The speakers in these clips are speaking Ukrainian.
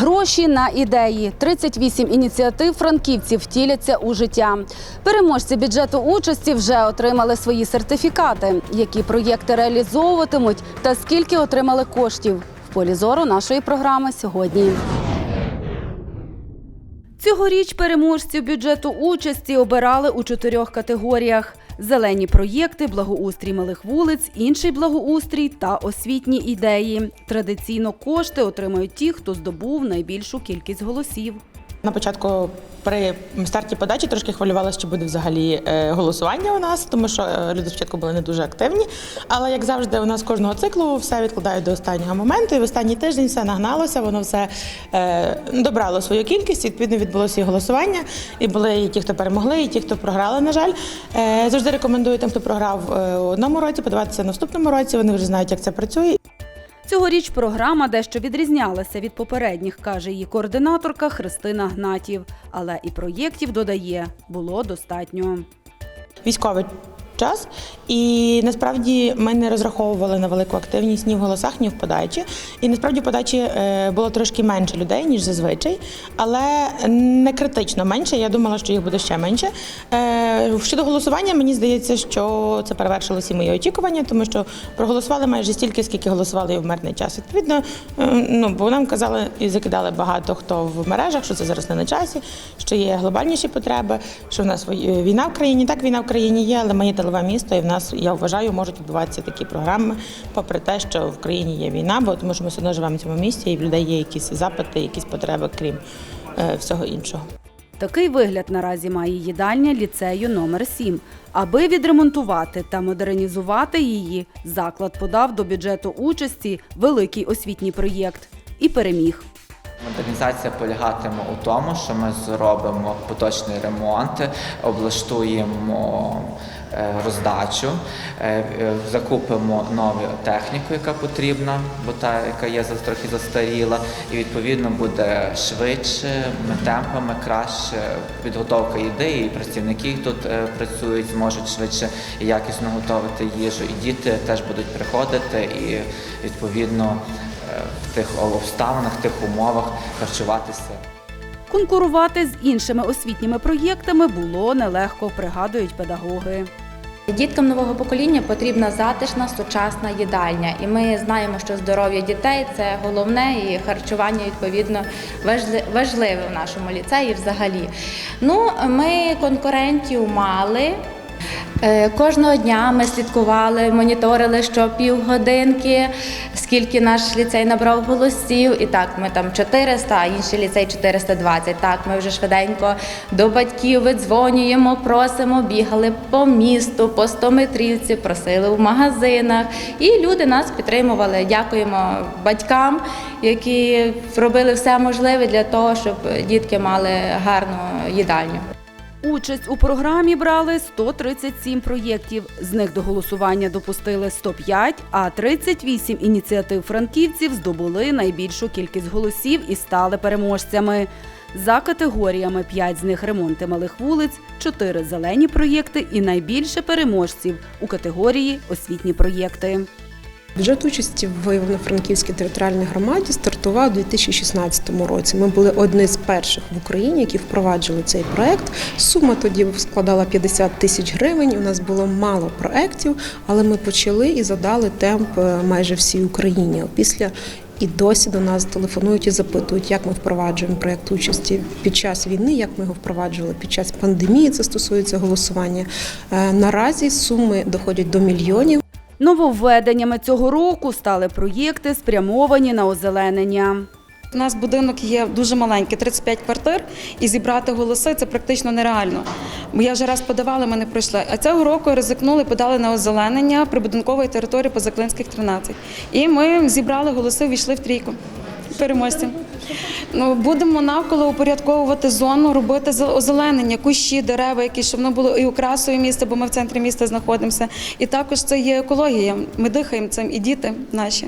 Гроші на ідеї. 38 ініціатив франківців втіляться у життя. Переможці бюджету участі вже отримали свої сертифікати. Які проєкти реалізовуватимуть та скільки отримали коштів? В полі зору нашої програми сьогодні. Цьогоріч переможців бюджету участі обирали у чотирьох категоріях: зелені проєкти, благоустрій малих вулиць, інший благоустрій та освітні ідеї. Традиційно кошти отримають ті, хто здобув найбільшу кількість голосів. На початку при старті подачі трошки хвилювалася, чи буде взагалі е, голосування у нас, тому що е, люди спочатку були не дуже активні. Але як завжди, у нас кожного циклу все відкладають до останнього моменту. І в останній тиждень все нагналося, воно все е, добрало свою кількість. Відповідно, відбулося і голосування. І були і ті, хто перемогли, і ті, хто програли. На жаль, завжди рекомендую тим, хто програв у одному році, подаватися в наступному році. Вони вже знають, як це працює. Цьогоріч програма дещо відрізнялася від попередніх, каже її координаторка Христина Гнатів. Але і проєктів додає було достатньо. військовий час, і насправді ми не розраховували на велику активність ні в голосах, ні в подачі. І насправді подачі е, було трошки менше людей, ніж зазвичай, але не критично менше. Я думала, що їх буде ще менше. Е, Щодо голосування, мені здається, що це перевершило всі мої очікування, тому що проголосували майже стільки, скільки голосували і в мирний час. Відповідно, е, ну бо нам казали і закидали багато хто в мережах, що це зараз не на часі, що є глобальніші потреби, що в нас війна в країні. Так, війна в країні є, але ми є тилове місто, і в нас, я вважаю, можуть відбуватися такі програми, попри те, що в країні є війна, бо тому що ми все одно живемо в цьому місті, і в людей є якісь запити, якісь потреби, крім е, всього іншого. Такий вигляд наразі має їдальня ліцею номер 7 Аби відремонтувати та модернізувати її, заклад подав до бюджету участі великий освітній проєкт і переміг. Модернізація полягатиме у тому, що ми зробимо поточний ремонт, облаштуємо роздачу, е, е, закупимо нову техніку, яка потрібна, бо та, яка є трохи застаріла, і відповідно буде швидше, темпами краще підготовка ідеї, і працівники тут е, працюють, зможуть швидше і якісно готувати їжу, і діти теж будуть приходити і відповідно е, в тих обставинах, в тих умовах харчуватися. Конкурувати з іншими освітніми проєктами було нелегко, пригадують педагоги. Діткам нового покоління потрібна затишна сучасна їдальня, і ми знаємо, що здоров'я дітей це головне, і харчування відповідно важливе в нашому ліцеї взагалі. Ну, ми конкурентів мали. Е, Кожного дня ми слідкували, моніторили що півгодинки, скільки наш ліцей набрав голосів. І так, ми там 400, а інший ліцей 420. Так, ми вже швиденько до батьків видзвонюємо, просимо, бігали по місту, по 100 метрівці, просили в магазинах. І люди нас підтримували. Дякуємо батькам, які робили все можливе для того, щоб дітки мали гарну їдальню. Участь у програмі брали 137 проєктів. З них до голосування допустили 105, а 38 ініціатив франківців здобули найбільшу кількість голосів і стали переможцями. За категоріями 5 з них ремонти малих вулиць, 4 зелені проєкти і найбільше переможців у категорії освітні проєкти. Бюджет участі в Івано-Франківській територіальній громаді стартував у 2016 році. Ми були одні з перших в Україні, які впроваджували цей проект. Сума тоді складала 50 тисяч гривень. У нас було мало проєктів, але ми почали і задали темп е, майже всій Україні. Після і досі до нас телефонують і запитують, як ми впроваджуємо проєкт участі під час війни, як ми його впроваджували під час пандемії. Це стосується голосування. Е, Наразі суми доходять до мільйонів. Нововведеннями цього року стали проєкти, спрямовані на озеленення. У нас будинок є дуже маленький, 35 квартир, і зібрати голоси це практично нереально. Бо я вже раз подавала, ми не пройшли. А цього року ризикнули, подали на озеленення прибудинкової території по Заклинських 13. І ми зібрали голоси, війшли в трійку переможців. Ну, будемо навколо упорядковувати зону, робити озеленення, кущі, дерева, які щоб воно було і окрасою міста, бо ми в центрі міста знаходимося. І також це є екологія. Ми дихаємо цим, і діти наші.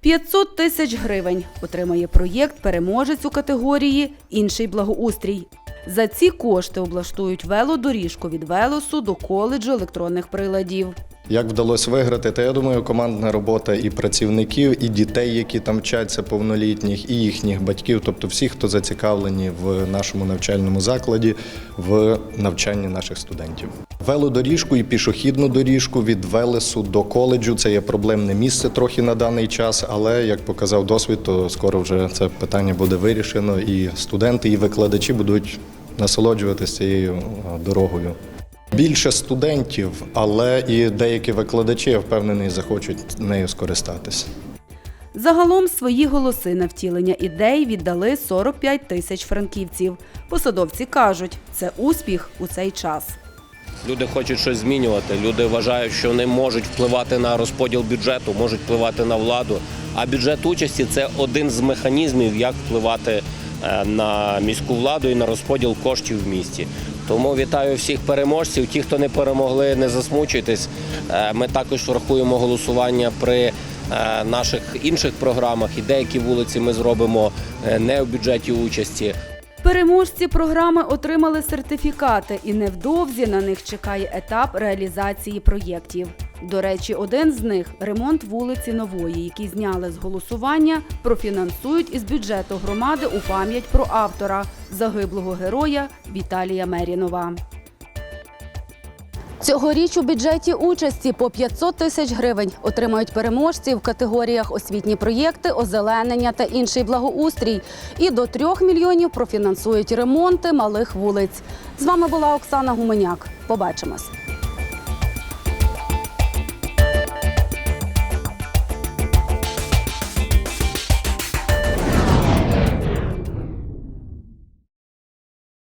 500 тисяч гривень отримає проєкт переможець у категорії Інший благоустрій. За ці кошти облаштують велодоріжку від велосу до коледжу електронних приладів. Як вдалося виграти? Та я думаю, командна робота і працівників, і дітей, які там вчаться повнолітніх, і їхніх батьків, тобто всіх, хто зацікавлені в нашому навчальному закладі, в навчанні наших студентів. Велодоріжку і пішохідну доріжку від Велесу до коледжу це є проблемне місце трохи на даний час, але як показав досвід, то скоро вже це питання буде вирішено, і студенти, і викладачі будуть насолоджуватися цією дорогою. Більше студентів, але і деякі викладачі, я впевнений, захочуть нею скористатися. Загалом свої голоси на втілення ідей віддали 45 тисяч франківців. Посадовці кажуть, це успіх у цей час. Люди хочуть щось змінювати. Люди вважають, що вони можуть впливати на розподіл бюджету, можуть впливати на владу. А бюджет участі це один з механізмів, як впливати е, на міську владу і на розподіл коштів в місті. Тому вітаю всіх переможців. Ті, хто не перемогли, не засмучуйтесь. Е, Ми також рахуємо голосування при е, наших інших програмах. І деякі вулиці ми зробимо е, не в бюджеті участі. Переможці програми отримали сертифікати, і невдовзі на них чекає етап реалізації проєктів. До речі, один з них ремонт вулиці Нової, який зняли з голосування, профінансують із бюджету громади у пам'ять про автора загиблого героя Віталія Мерінова. Цьогоріч у бюджеті участі по 500 тисяч гривень отримають переможці в категоріях освітні проєкти, озеленення та інший благоустрій. І до 3 мільйонів профінансують ремонти малих вулиць. З вами була Оксана Гуменяк. Побачимось.